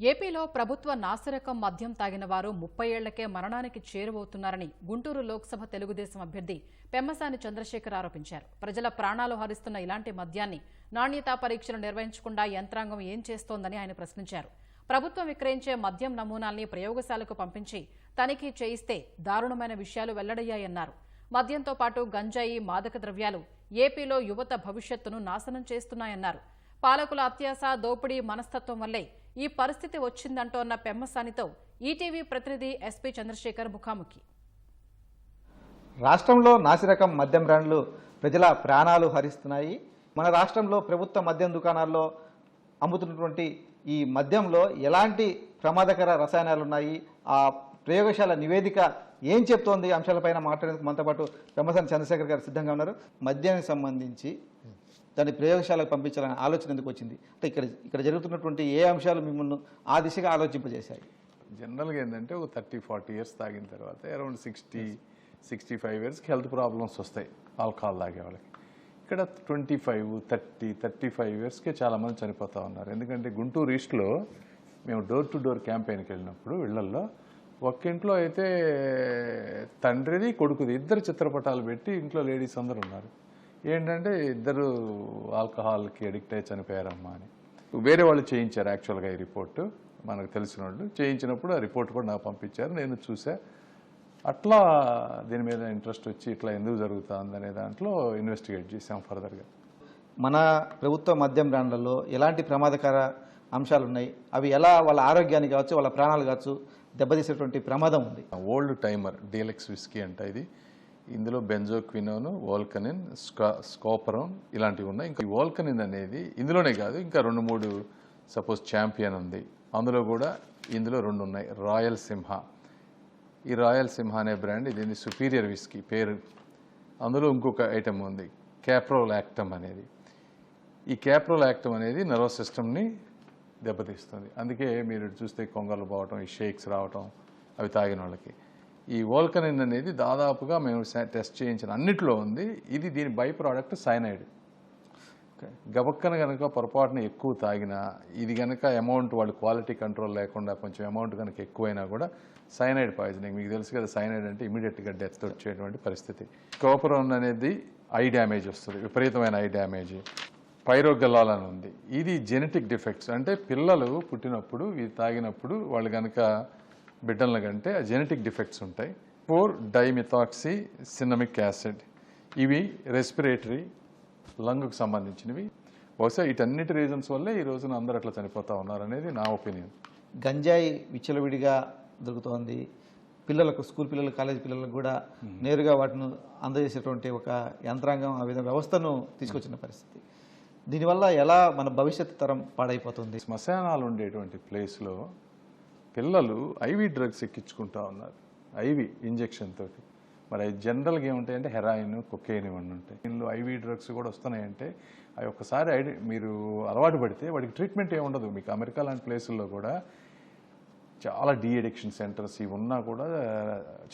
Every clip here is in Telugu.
ఏపీలో ప్రభుత్వ నాసిరకం మద్యం తాగిన వారు ముప్పై ఏళ్ళకే మరణానికి చేరువవుతున్నారని గుంటూరు లోక్సభ తెలుగుదేశం అభ్యర్థి పెమ్మసాని చంద్రశేఖర్ ఆరోపించారు. ప్రజల ప్రాణాలు హరిస్తున్న ఇలాంటి మద్యాన్ని నాణ్యతా పరీక్షలు నిర్వహించకుండా యంత్రాంగం ఏం చేస్తోందని ఆయన ప్రశ్నించారు. ప్రభుత్వం విక్రయించే మద్యం నమూనాల్ని ప్రయోగశాలకు పంపించి తనిఖీ చేయిస్తే దారుణమైన విషయాలు వెల్లడయ్యాయన్నారు. మద్యంతో పాటు గంజాయి మాదక ద్రవ్యాలు ఏపీలో యువత భవిష్యత్తును నాశనం చేస్తున్నాయన్నారు. పాలకుల అత్యాస దోపిడీ మనస్తత్వం వల్లే ఈ పరిస్థితి వచ్చిందంటోన్న పెమ్మసానితో ఈటీవీ ప్రతినిధి ఎస్పీ చంద్రశేఖర్ ముఖాముఖి. రాష్ట్రంలో నాసిరకం మద్యం బ్రాండ్లు ప్రజల ప్రాణాలు హరిస్తున్నాయి. మన రాష్ట్రంలో ప్రభుత్వ మద్యం దుకాణాల్లో అమ్ముతున్నటువంటి ఈ మద్యంలో ఎలాంటి ప్రమాదకర రసాయనాలు ఉన్నాయి ఆ ప్రయోగశాల నివేదిక ఏం చెప్తోంది? అంశాలపైన మాట్లాడేందుకు మనతో పాటు పెమ్మసాని చంద్రశేఖర్ గారు సిద్ధంగా ఉన్నారు. మద్యానికి సంబంధించి దాన్ని ప్రయోగశాలకు పంపించాలనే ఆలోచన ఎందుకు వచ్చింది? అంటే ఇక్కడ ఇక్కడ జరుగుతున్నటువంటి ఏ అంశాలు మిమ్మల్ని ఆ దిశగా ఆలోచింపజేశాయి? జనరల్గా ఏంటంటే ఒక థర్టీ ఫార్టీ ఇయర్స్ తాగిన తర్వాత అరౌండ్ సిక్స్టీ సిక్స్టీ ఫైవ్ ఇయర్స్కి హెల్త్ ప్రాబ్లమ్స్ వస్తాయి ఆల్కహాల్ తాగే వాళ్ళకి. ఇక్కడ twenty five thirty thirty five ఇయర్స్కే చాలామంది చనిపోతూ ఉన్నారు. ఎందుకంటే గుంటూరు ఈస్ట్లో మేము డోర్ టు డోర్ క్యాంపెయిన్కి వెళ్ళినప్పుడు ఇళ్ళల్లో ఒక్కింట్లో అయితే తండ్రిది కొడుకుది ఇద్దరు చిత్రపటాలు పెట్టి ఇంట్లో లేడీస్ అందరు ఉన్నారు. ఏంటంటే ఇద్దరు ఆల్కహాల్కి అడిక్ట్ అయ్యి చనిపోయారమ్మా అని. వేరే వాళ్ళు చేయించారు యాక్చువల్గా ఈ రిపోర్టు. మనకు తెలిసిన వాళ్ళు చేయించినప్పుడు ఆ రిపోర్ట్ కూడా నాకు పంపించారు. నేను చూసా. అట్లా దీని మీద ఇంట్రెస్ట్ వచ్చి ఇట్లా ఎందుకు జరుగుతుంది అనే దాంట్లో ఇన్వెస్టిగేట్ చేసాం ఫర్దర్గా. మన ప్రభుత్వ మద్యం బ్రాండ్లలో ఎలాంటి ప్రమాదకర అంశాలు ఉన్నాయి? అవి ఎలా వాళ్ళ ఆరోగ్యాన్ని కావచ్చు వాళ్ళ ప్రాణాలు కావచ్చు దెబ్బతీసేటువంటి ప్రమాదం ఉంది? ఓల్డ్ టైమర్ డీలెక్స్ విస్కీ అంట ఇది. ఇందులో బెంజోక్వినోన్ వోల్కనిన్ స్కా స్కోపరం ఇలాంటివి ఉన్నాయి. ఇంకా ఈ వోల్కనిన్ అనేది ఇందులోనే కాదు ఇంకా రెండు మూడు సపోజ్ ఛాంపియన్ ఉంది. అందులో కూడా ఇందులో రెండు ఉన్నాయి. రాయల్ సింహ. ఈ రాయల్ సింహ అనే బ్రాండ్ ఇది సుపీరియర్ విస్కీ పేరు. అందులో ఇంకొక ఐటెం ఉంది క్యాప్రోల్ యాక్టమ్ అనేది. ఈ క్యాప్రోల్ యాక్టమ్ అనేది నర్వస్ సిస్టమ్ని దెబ్బతీస్తుంది. అందుకే మీరు చూస్తే కొంగలు పోవటం ఈ షేక్స్ రావటం అవి తాగిన వాళ్ళకి. ఈ వోల్కనిన్ అనేది దాదాపుగా మేము టెస్ట్ చేయించిన అన్నిట్లో ఉంది. ఇది దీని బై ప్రోడక్ట్ సైనైడ్. గబక్కన కనుక పొరపాటున ఎక్కువ తాగినా ఇది కనుక అమౌంట్ వాళ్ళు క్వాలిటీ కంట్రోల్ లేకుండా కొంచెం అమౌంట్ కనుక ఎక్కువైనా కూడా సైనైడ్ పాయిజనింగ్ మీకు తెలుసు కదా సైనైడ్ అంటే ఇమీడియట్గా డెత్ వచ్చేటువంటి పరిస్థితి. కోపరోన్ అనేది ఐ డ్యామేజ్ వస్తుంది విపరీతమైన ఐ డ్యామేజ్. పైరోగల్లాల్ అని ఉంది. ఇది జెనెటిక్ డిఫెక్ట్స్. అంటే పిల్లలు పుట్టినప్పుడు ఇది తాగినప్పుడు వాళ్ళు కనుక బిడ్డలను కంటే ఆ జెనెటిక్ డిఫెక్ట్స్ ఉంటాయి. ఫోర్ డైమిథాక్సీ సినమిక్ యాసిడ్ ఇవి రెస్పిరేటరీ లంగ్కు సంబంధించినవి. బహుశా వీటన్నిటి రీజన్స్ వల్లే ఈ రోజున అందరూ అట్లా చనిపోతా ఉన్నారు అనేది నా ఒపీనియన్ గంజాయి విచ్చలవిడిగా దొరుకుతోంది. పిల్లలకు స్కూల్ పిల్లలు కాలేజ్ పిల్లలకు కూడా నేరుగా వాటిని అందజేసేటువంటి ఒక యంత్రాంగం ఆ విధంగా వ్యవస్థను తీసుకొచ్చిన పరిస్థితి. దీనివల్ల ఎలా మన భవిష్యత్ తరం పాడైపోతుంది? శ్మశానాలు ఉండేటువంటి ప్లేస్లో పిల్లలు ఐవి డ్రగ్స్ ఎక్కించుకుంటా ఉన్నారు. ఐవి ఇంజెక్షన్ తోటి. మరి జనరల్గా ఏముంటాయంటే హెరాయిన్ కొకేయిన్ ఇవన్నీ ఉంటాయి. దీనిలో ఐవి డ్రగ్స్ కూడా వస్తున్నాయంటే అవి ఒకసారి ఐడి మీరు అలవాటు పడితే వాడికి ట్రీట్మెంట్ ఏముండదు మీకు అమెరికా లాంటి ప్లేసుల్లో కూడా చాలా డీ అడిక్షన్ సెంటర్స్ ఇవి ఉన్నా కూడా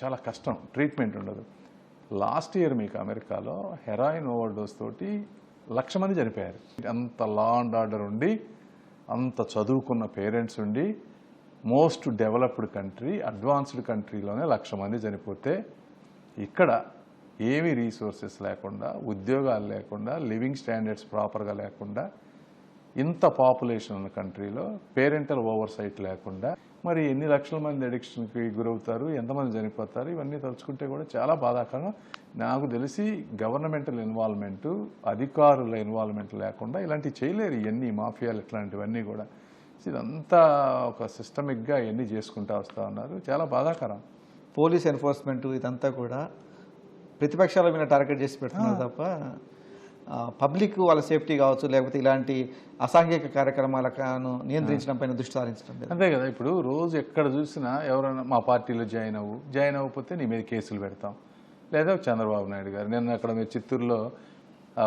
చాలా కష్టం. ట్రీట్మెంట్ ఉండదు. లాస్ట్ ఇయర్ మీకు అమెరికాలో హెరాయిన్ ఓవర్డోస్ తోటి లక్ష మంది చనిపోయారు. అంత లా అండ్ ఆర్డర్ ఉండి అంత చదువుకున్న పేరెంట్స్ ఉండి మోస్ట్ డెవలప్డ్ కంట్రీ అడ్వాన్స్డ్ కంట్రీలోనే లక్ష మంది చనిపోతే ఇక్కడ ఏమీ రీసోర్సెస్ లేకుండా ఉద్యోగాలు లేకుండా లివింగ్ స్టాండర్డ్స్ ప్రాపర్గా లేకుండా ఇంత పాపులేషన్ ఉన్న కంట్రీలో పేరెంటల్ ఓవర్ సైట్ లేకుండా మరి ఎన్ని లక్షల మంది అడిక్షన్కి గురవుతారు ఎంతమంది చనిపోతారు ఇవన్నీ తలుచుకుంటే కూడా చాలా బాధాకరం నాకు తెలిసి గవర్నమెంటల్ ఇన్వాల్వ్మెంట్ అధికారుల ఇన్వాల్వ్మెంట్ లేకుండా ఇలాంటివి చేయలేరు. ఇవన్నీ మాఫియాలు ఇట్లాంటివన్నీ కూడా. ఇదంతా ఒక సిస్టమిక్గా ఇవన్నీ చేసుకుంటా వస్తూ ఉన్నారు. చాలా బాధాకరం. పోలీస్ ఎన్ఫోర్స్మెంట్ ఇదంతా కూడా ప్రతిపక్షాల మీద టార్గెట్ చేసి పెడుతున్నారు తప్ప పబ్లిక్ వాళ్ళ సేఫ్టీ కావచ్చు లేకపోతే ఇలాంటి అసాంఘిక కార్యక్రమాలను నియంత్రించడం పైన దృష్టి సారించడం లేదు. అంతే కదా ఇప్పుడు రోజు ఎక్కడ చూసినా ఎవరైనా మా పార్టీలో జాయిన్ అవ్వు జాయిన్ అవ్వకపోతే నీ మీద కేసులు పెడతాం. లేదా చంద్రబాబు నాయుడు గారు నిన్న అక్కడ మీరు చిత్తూరులో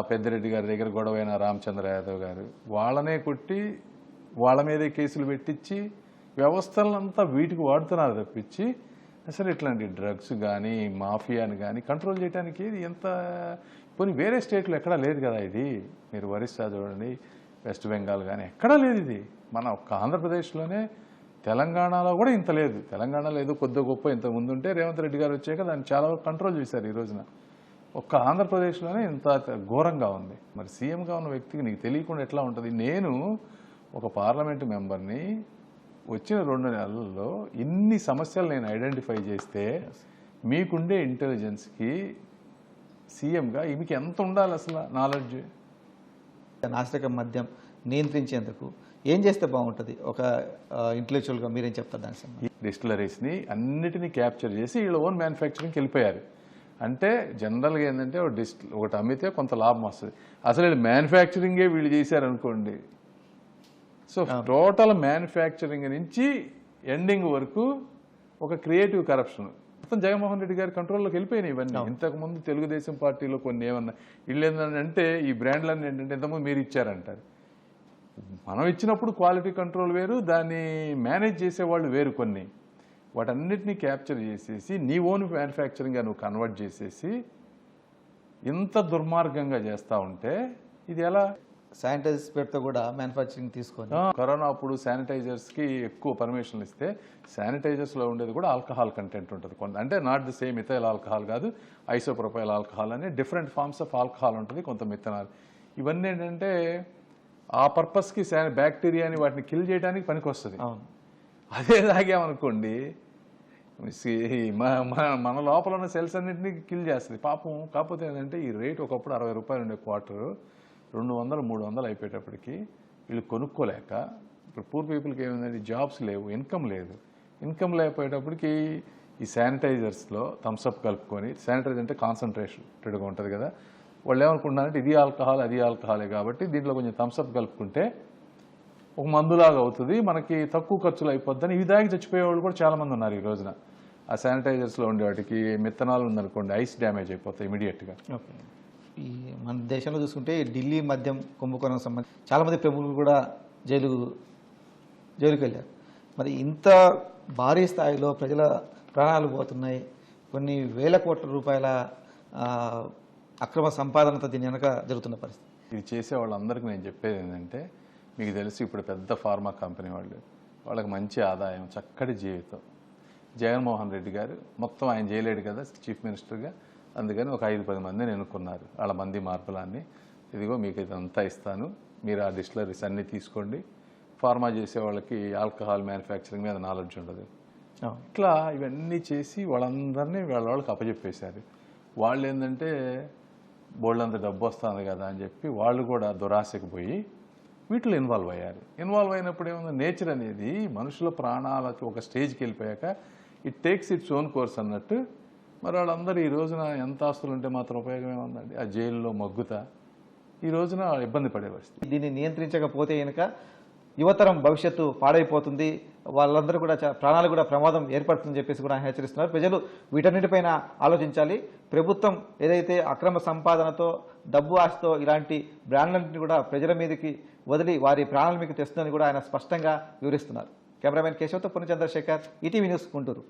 పెద్దిరెడ్డి గారి దగ్గర గొడవైన రామచంద్ర యాదవ్ గారు వాళ్ళనే కొట్టి వాళ్ళ మీదే కేసులు పెట్టించి వ్యవస్థలంతా వీటికి వాడుతున్నారు తప్పించి అసలు ఇట్లాంటి డ్రగ్స్ కానీ మాఫియాని కానీ కంట్రోల్ చేయడానికి ఇది ఎంత పోనీ వేరే స్టేట్లో ఎక్కడా లేదు కదా ఇది. మీరు ఒరిస్సా చూడండి వెస్ట్ బెంగాల్ కానీ ఎక్కడా లేదు ఇది. మన ఒక్క ఆంధ్రప్రదేశ్లోనే తెలంగాణలో కూడా ఇంత లేదు. తెలంగాణలో ఏదో కొద్ది గొప్ప ఇంత ముందుంటే రేవంత్ రెడ్డి గారు వచ్చాక దాన్ని చాలా వరకు కంట్రోల్ చేశారు ఈ రోజున. ఒక్క ఆంధ్రప్రదేశ్లోనే ఇంత ఘోరంగా ఉంది. మరి సీఎంగా ఉన్న వ్యక్తికి నీకు తెలియకుండా ఎట్లా ఉంటుంది? నేను ఒక పార్లమెంటు మెంబర్ని వచ్చిన రెండు నెలల్లో ఇన్ని సమస్యలు నేను ఐడెంటిఫై చేస్తే మీకుండే ఇంటెలిజెన్స్కి సీఎంగా మీకు ఎంత ఉండాలి అసలు నాలెడ్జ్? నాసిరకం మద్యం నియంత్రించేందుకు ఏం చేస్తే బాగుంటుంది? ఒక ఇంటలెక్చువల్గా మీరేం చెప్తారు సంబంధించి? డిస్టిలరీస్ని అన్నిటినీ క్యాప్చర్ చేసి వీళ్ళ ఓన్ మ్యానుఫ్యాక్చరింగ్కి వెళ్ళిపోయారు. అంటే జనరల్గా ఏంటంటే ఒక డిస్ట్ ఒకటి అమ్మితే కొంత లాభం వస్తుంది. అసలు వీళ్ళు మ్యానుఫ్యాక్చరింగే వీళ్ళు చేశారనుకోండి సో టోటల్ మ్యానుఫ్యాక్చరింగ్ నుంచి ఎండింగ్ వరకు ఒక క్రియేటివ్ కరప్షన్. మొత్తం జగన్మోహన్ రెడ్డి గారి కంట్రోల్లోకి వెళ్ళిపోయినాయి ఇవన్నీ. ఇంతకుముందు తెలుగుదేశం పార్టీలో కొన్ని ఏమన్నా వీళ్ళు ఏంటంటే ఈ బ్రాండ్లన్నీ ఏంటంటే ఇంతకుముందు మీరు ఇచ్చారంటారు. మనం ఇచ్చినప్పుడు క్వాలిటీ కంట్రోల్ వేరు దాన్ని మేనేజ్ చేసేవాళ్ళు వేరు కొన్ని. వాటన్నిటిని క్యాప్చర్ చేసేసి నీ ఓన్ మ్యానుఫ్యాక్చరింగ్గా నువ్వు కన్వర్ట్ చేసేసి ఇంత దుర్మార్గంగా చేస్తూ ఉంటే ఇది ఎలా? శానిటైజర్స్ పేరుతో కూడా మ్యానుఫ్యాక్చరింగ్ తీసుకొని కరోనా అప్పుడు శానిటైజర్స్కి ఎక్కువ పర్మిషన్లు ఇస్తే శానిటైజర్స్లో ఉండేది కూడా ఆల్కహాల్ కంటెంట్ ఉంటుంది. కొంత అంటే not the same ethyl alcohol కాదు ఐసోప్రొపైల్ ఆల్కహాల్ అని డిఫరెంట్ ఫార్మ్స్ ఆఫ్ ఆల్కహాల్ ఉంటుంది కొంత మిథనాల్ ఇవన్నీ ఏంటంటే ఆ పర్పస్కి శాని బ్యాక్టీరియాని వాటిని కిల్ చేయడానికి పనికి వస్తుంది అవును. అదే తాగామనుకోండి మన లోపల ఉన్న సెల్స్ అన్నింటినీ కిల్ చేస్తుంది. పాపం కాకపోతే ఏంటంటే ఈ రేట్ ఒకప్పుడు అరవై రూపాయలు ఉండే క్వార్టర్ రెండు వందలు మూడు వందలు అయిపోయేటప్పటికి వీళ్ళు కొనుక్కోలేక ఇప్పుడు పూర్ పీపుల్కి ఏమైందంటే జాబ్స్ లేవు ఇన్కమ్ లేదు. ఇన్కమ్ లేకపోయేటప్పటికి ఈ శానిటైజర్స్లో థమ్స్అప్ కలుపుకొని శానిటైజర్ అంటే కాన్సన్ట్రేషన్గా ఉంటుంది కదా వాళ్ళు ఏమనుకుంటున్నారంటే ఇది ఆల్కహాల్ అది ఆల్కహాలే కాబట్టి దీంట్లో కొంచెం థమ్స్అప్ కలుపుకుంటే ఒక మందులాగా అవుతుంది మనకి తక్కువ ఖర్చులు అయిపోద్దని ఇవి దాగి చచ్చిపోయే వాళ్ళు కూడా చాలామంది ఉన్నారు ఈ రోజున. ఆ శానిటైజర్స్లో ఉండే వాటికి మిత్తనాలు ఉందనుకోండి ఐస్ డ్యామేజ్ అయిపోతాయి ఇమీడియట్గా. ఓకే. ఈ మన దేశంలో చూసుకుంటే ఢిల్లీ మద్యం కుంభకోణం సంబంధించి చాలామంది ప్రముఖులు కూడా జైలు జైలుకి వెళ్ళారు మరి ఇంత భారీ స్థాయిలో ప్రజల ప్రాణాలు పోతున్నాయి. కొన్ని వేల కోట్ల రూపాయల అక్రమ సంపాదనతో దీని వెనక జరుగుతున్న పరిస్థితి. ఇది చేసే వాళ్ళందరికీ నేను చెప్పేది ఏంటంటే మీకు తెలిసి ఇప్పుడు పెద్ద ఫార్మా కంపెనీ వాళ్ళు వాళ్ళకి మంచి ఆదాయం చక్కటి జీవితం. జగన్మోహన్ రెడ్డి గారు మొత్తం ఆయన చేయలేడు కదా చీఫ్ మినిస్టర్గా. అందుకని ఒక ఐదు పది మందిని ఎన్నుకున్నారు. వాళ్ళ మంది మార్పులాన్ని. ఇదిగో మీకు ఇదంతా ఇస్తాను. మీరు ఆ డిస్టిలరీస్ అన్నీ తీసుకోండి. ఫార్మా చేసే వాళ్ళకి ఆల్కహాల్ మ్యానుఫ్యాక్చరింగ్ మీద నాలెడ్జ్ ఉండదు. ఇట్లా ఇవన్నీ చేసి వాళ్ళందరినీ వాళ్ళ వాళ్ళకి అప్పచెప్పేశారు వాళ్ళు ఏంటంటే బోల్డంత డబ్బు వస్తుంది కదా అని చెప్పి వాళ్ళు కూడా దురాశకు పోయి వీటిలో ఇన్వాల్వ్ అయ్యారు. ఇన్వాల్వ్ అయినప్పుడు ఏముంది? నేచర్ అనేది మనుషుల ప్రాణాలకి ఒక స్టేజ్కి వెళ్ళిపోయాక it takes its own course అన్నట్టు మరి వాళ్ళందరూ ఈ రోజున ఎంత ఆస్తులు ఉంటే మాత్రం ఉపయోగం ఏముందండి ఆ జైల్లో మగ్గుతా. ఈ రోజున ఇబ్బంది పడే పరిస్థితి. దీన్ని నియంత్రించకపోతే కనుక యువతరం భవిష్యత్తు పాడైపోతుంది. వాళ్ళందరూ కూడా ప్రాణాలు కూడా ప్రమాదం ఏర్పడుతుందని చెప్పేసి కూడా ఆయన హెచ్చరిస్తున్నారు. ప్రజలు వీటన్నిటిపైన ఆలోచించాలి. ప్రభుత్వం ఏదైతే అక్రమ సంపాదనతో డబ్బు ఆశతో ఇలాంటి బ్రాండ్లన్నింటినీ కూడా ప్రజల మీదకి వదిలి వారి ప్రాణాల మీకు తెస్తుందని కూడా ఆయన స్పష్టంగా వివరిస్తున్నారు. కెమెరామెన్ కేశవతో పుణ్య చంద్రశేఖర్ ఈటీవీ న్యూస్ గుంటూరు.